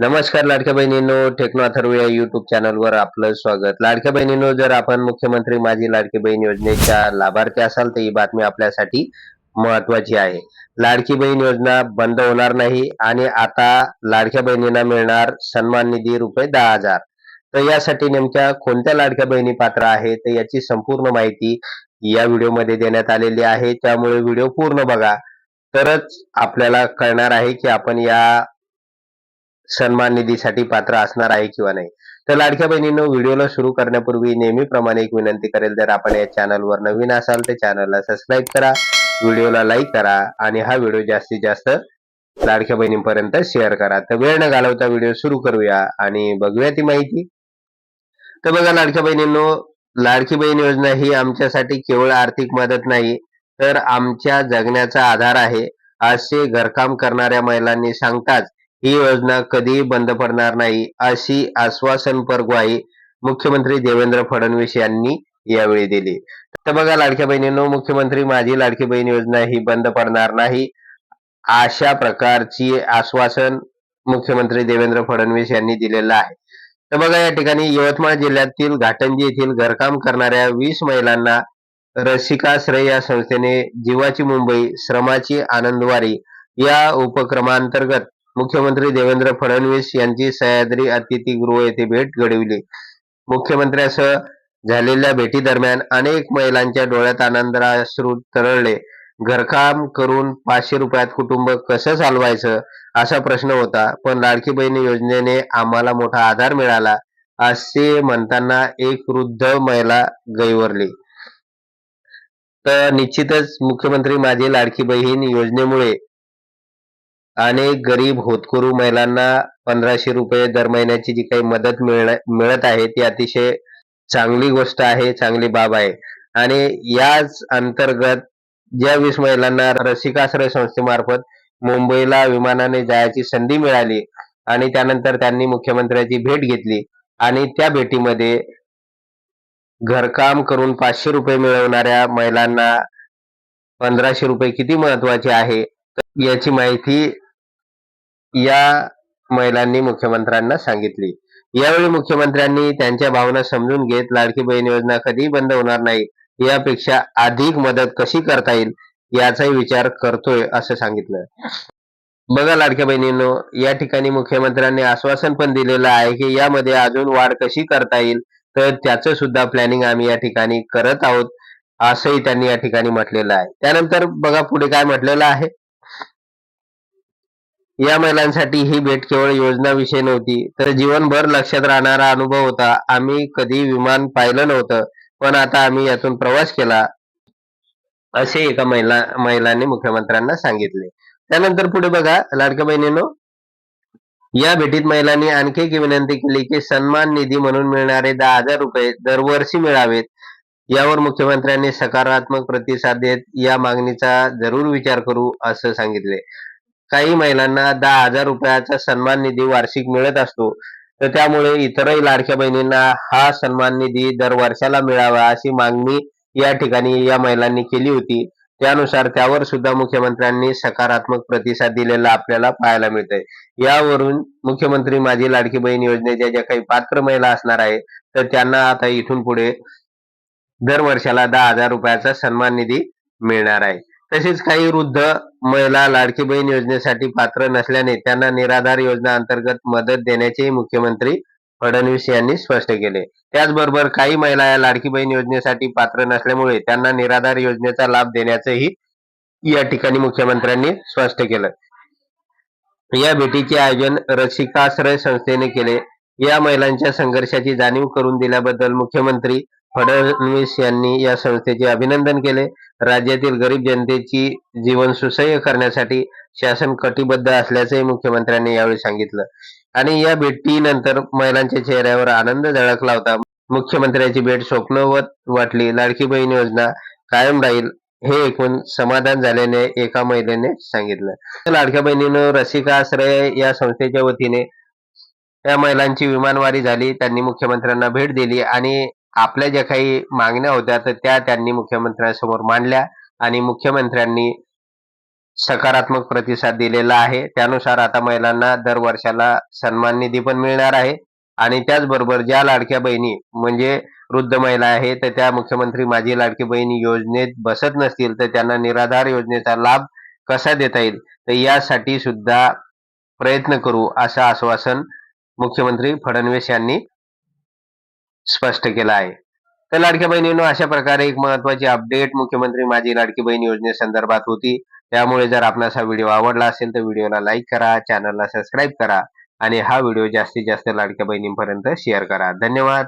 नमस्कार लाडक्या बहिणींनो टेक्नो अथर्व या युट्यूब चॅनलवर आपलं स्वागत. लाडक्या बहिणींनो जर आपण मुख्यमंत्री माझी लाडकी बहीण योजनेच्या लाभार्थी असाल तर ही बातमी आपल्यासाठी महत्वाची आहे. लाडकी बहीण योजना बंद होणार नाही आणि आता लाडक्या बहिणींना मिळणार सन्मान निधी रुपये दहा हजार. तर यासाठी नेमक्या कोणत्या लाडक्या बहिणी पात्र आहेत तर याची संपूर्ण माहिती या व्हिडिओमध्ये देण्यात आलेली आहे. त्यामुळे व्हिडिओ पूर्ण बघा. तरच आपल्याला कळणार आहे की आपण या सन्मान निधीसाठी पात्र असणार आहे किंवा नाही. तर लाडक्या बहिणींनो व्हिडिओला सुरू करण्यापूर्वी नेहमीप्रमाणे एक विनंती करेल जर आपण या चॅनलवर नवीन असाल तर चॅनलला सबस्क्राईब करा व्हिडिओला लाईक करा आणि हा व्हिडिओ जास्तीत जास्त लाडक्या बहिणींपर्यंत शेअर करा. तर वेळ न घालवता व्हिडिओ सुरू करूया आणि बघूया ती माहिती. तर बघा लाडक्या बहिणींनो लाडकी बहीण योजना ही आमच्यासाठी केवळ आर्थिक मदत नाही तर आमच्या जगण्याचा आधार आहे. असे घरकाम करणाऱ्या महिलांनी सांगताच ही योजना कधीही बंद पडणार नाही अशी आश्वासनपर ग्वाही मुख्यमंत्री देवेंद्र फडणवीस यांनी यावेळी दिली. तर बघा लाडक्या बहिणींनो मुख्यमंत्री माझी लाडकी बहीण योजना ही बंद पडणार नाही अशा प्रकारची आश्वासन मुख्यमंत्री देवेंद्र फडणवीस यांनी दिलेलं आहे. तर बघा या ठिकाणी यवतमाळ जिल्ह्यातील घाटंजी येथील घरकाम करणाऱ्या वीस महिलांना रसिकाश्रय या संस्थेने जीवाची मुंबई श्रमाची आनंदवारी या उपक्रमांतर्गत मुख्यमंत्री देवेंद्र फडणवीस यांची सह्याद्री अतिथीगृह येथे भेट घडविली. मुख्यमंत्र्यासह झालेल्या भेटी दरम्यान अनेक महिलांच्या डोळ्यात आनंदाश्रू तरळले. घरकाम करून पाचशे रुपयात कुटुंब कसं चालवायचं असा प्रश्न होता पण लाडकी बहीण योजनेने आम्हाला मोठा आधार मिळाला असे म्हणताना एक वृद्ध महिला गैवरली. तर निश्चितच मुख्यमंत्री माझी लाडकी बहीण योजनेमुळे अनेक गरीब होतकरू महिलांना पंधराशे रुपये दर महिन्याची जी काही मदत मिळत आहे ती अतिशय चांगली गोष्ट आहे चांगली बाब आहे. आणि याच अंतर्गत ज्या वीस महिलांना रसिकाश्रय संस्थेमार्फत मुंबईला विमानाने जायची संधी मिळाली आणि त्यानंतर त्यांनी मुख्यमंत्र्याची भेट घेतली आणि त्या भेटीमध्ये घरकाम करून पाचशे रुपये मिळवणाऱ्या महिलांना पंधराशे रुपये किती महत्त्वाचे आहे याची माहिती या महिलांनी मुख्यमंत्र्यांना सांगितली. यावेळी मुख्यमंत्र्यांनी त्यांच्या भावना समजून घेत लाडकी बहीण योजना कधी बंद होणार नाही यापेक्षा अधिक मदत कशी करता येईल याचाही विचार करतोय असं सांगितलं. बघा लाडक्या बहिणींनो या ठिकाणी मुख्यमंत्र्यांनी आश्वासन पण दिलेलं आहे की यामध्ये अजून वाढ कशी करता येईल तर त्याचं सुद्धा प्लॅनिंग आम्ही या ठिकाणी करत आहोत असंही त्यांनी या ठिकाणी म्हटलेलं आहे. त्यानंतर बघा पुढे काय म्हटलेलं आहे. या महिलांसाठी ही भेट केवळ योजना विषय नव्हती तर जीवनभर लक्षात राहणारा अनुभव होता. आम्ही कधी विमान पाहिलं नव्हतं पण आता आम्ही यातून प्रवास केला असे एका महिला महिलांनी मुख्यमंत्र्यांना सांगितले. त्यानंतर पुढे बघा लाडक्या बहिणीनो या भेटीत महिलांनी आणखी एक विनंती केली की सन्मान निधी म्हणून मिळणारे दहा हजार रुपये दरवर्षी मिळावेत यावर मुख्यमंत्र्यांनी सकारात्मक प्रतिसाद देत या मागणीचा जरूर विचार करू असं सांगितले. काही महिलांना दहा हजार रुपयाचा सन्मान निधी वार्षिक मिळत असतो. तर त्यामुळे इतरही लाडक्या बहिणींना हा सन्मान निधी दर वर्षाला मिळावा अशी मागणी या ठिकाणी या महिलांनी केली होती. त्यानुसार त्यावर सुद्धा मुख्यमंत्र्यांनी सकारात्मक प्रतिसाद दिलेला आपल्याला पाहायला मिळतंय. यावरून मुख्यमंत्री माझी लाडकी बहीण योजनेच्या ज्या काही पात्र महिला असणार आहे तर त्यांना आता इथून पुढे दर वर्षाला दहा हजार रुपयाचा सन्मान निधी मिळणार आहे. तसेच काही वृद्ध महिला लाडकी बहीण योजनेसाठी पात्र नसल्याने त्यांना निराधार योजना अंतर्गत मदत देण्याचेही मुख्यमंत्री फडणवीस यांनी स्पष्ट केले. त्याचबरोबर काही महिला या लाडकी बहीण योजनेसाठी पात्र नसल्यामुळे त्यांना निराधार योजनेचा लाभ देण्याचंही या ठिकाणी मुख्यमंत्र्यांनी स्पष्ट केलं. या भेटीचे आयोजन रसिकाश्रय संस्थेने केले. या महिलांच्या संघर्षाची जाणीव करून दिल्याबद्दल मुख्यमंत्री फडणवीस यांनी या संस्थेचे अभिनंदन केले. राज्यातील गरीब जनतेची जीवन सुसह्य करण्यासाठी शासन कटिबद्ध असल्याचंही मुख्यमंत्र्यांनी यावेळी सांगितलं. आणि या भेटीनंतर महिलांच्या चेहऱ्यावर आनंद झळकला होता मुख्यमंत्र्यांची भेट स्वप्नवत वाटली. लाडकी बहीण योजना कायम राहील हे ऐकून समाधान झाल्याने एका महिलेने सांगितलं. लाडक्या बहिणीनं रसिका आश्रय या संस्थेच्या वतीने त्या महिलांची विमानवारी झाली. त्यांनी मुख्यमंत्र्यांना भेट दिली आणि आपल्या ज्या काही मागण्या होत्या तर त्या त्यांनी मुख्यमंत्र्यांसमोर मांडल्या आणि मुख्यमंत्र्यांनी सकारात्मक प्रतिसाद दिलेला आहे. त्यानुसार आता महिलांना दर वर्षाला सन्मान निधी पण मिळणार आहे. आणि त्याचबरोबर ज्या लाडक्या बहिणी म्हणजे वृद्ध महिला आहे तर त्या मुख्यमंत्री माझी लाडकी बहीण योजनेत बसत नसतील तर त्यांना निराधार योजनेचा लाभ कसा देता येईल? तर यासाठी सुद्धा प्रयत्न करू असं आश्वासन मुख्यमंत्री फडणवीस यांनी स्पष्ट केलं आहे. तर लाडक्या बहिणींनो अशा प्रकारे एक महत्वाची अपडेट मुख्यमंत्री माझी लाडकी बहीण योजनेसंदर्भात होती. त्यामुळे जर आपणास हा व्हिडिओ आवडला असेल तर व्हिडिओला लाईक करा चॅनलला सबस्क्राईब करा आणि हा व्हिडिओ जास्तीत जास्त लाडक्या बहिणींपर्यंत शेअर करा. धन्यवाद.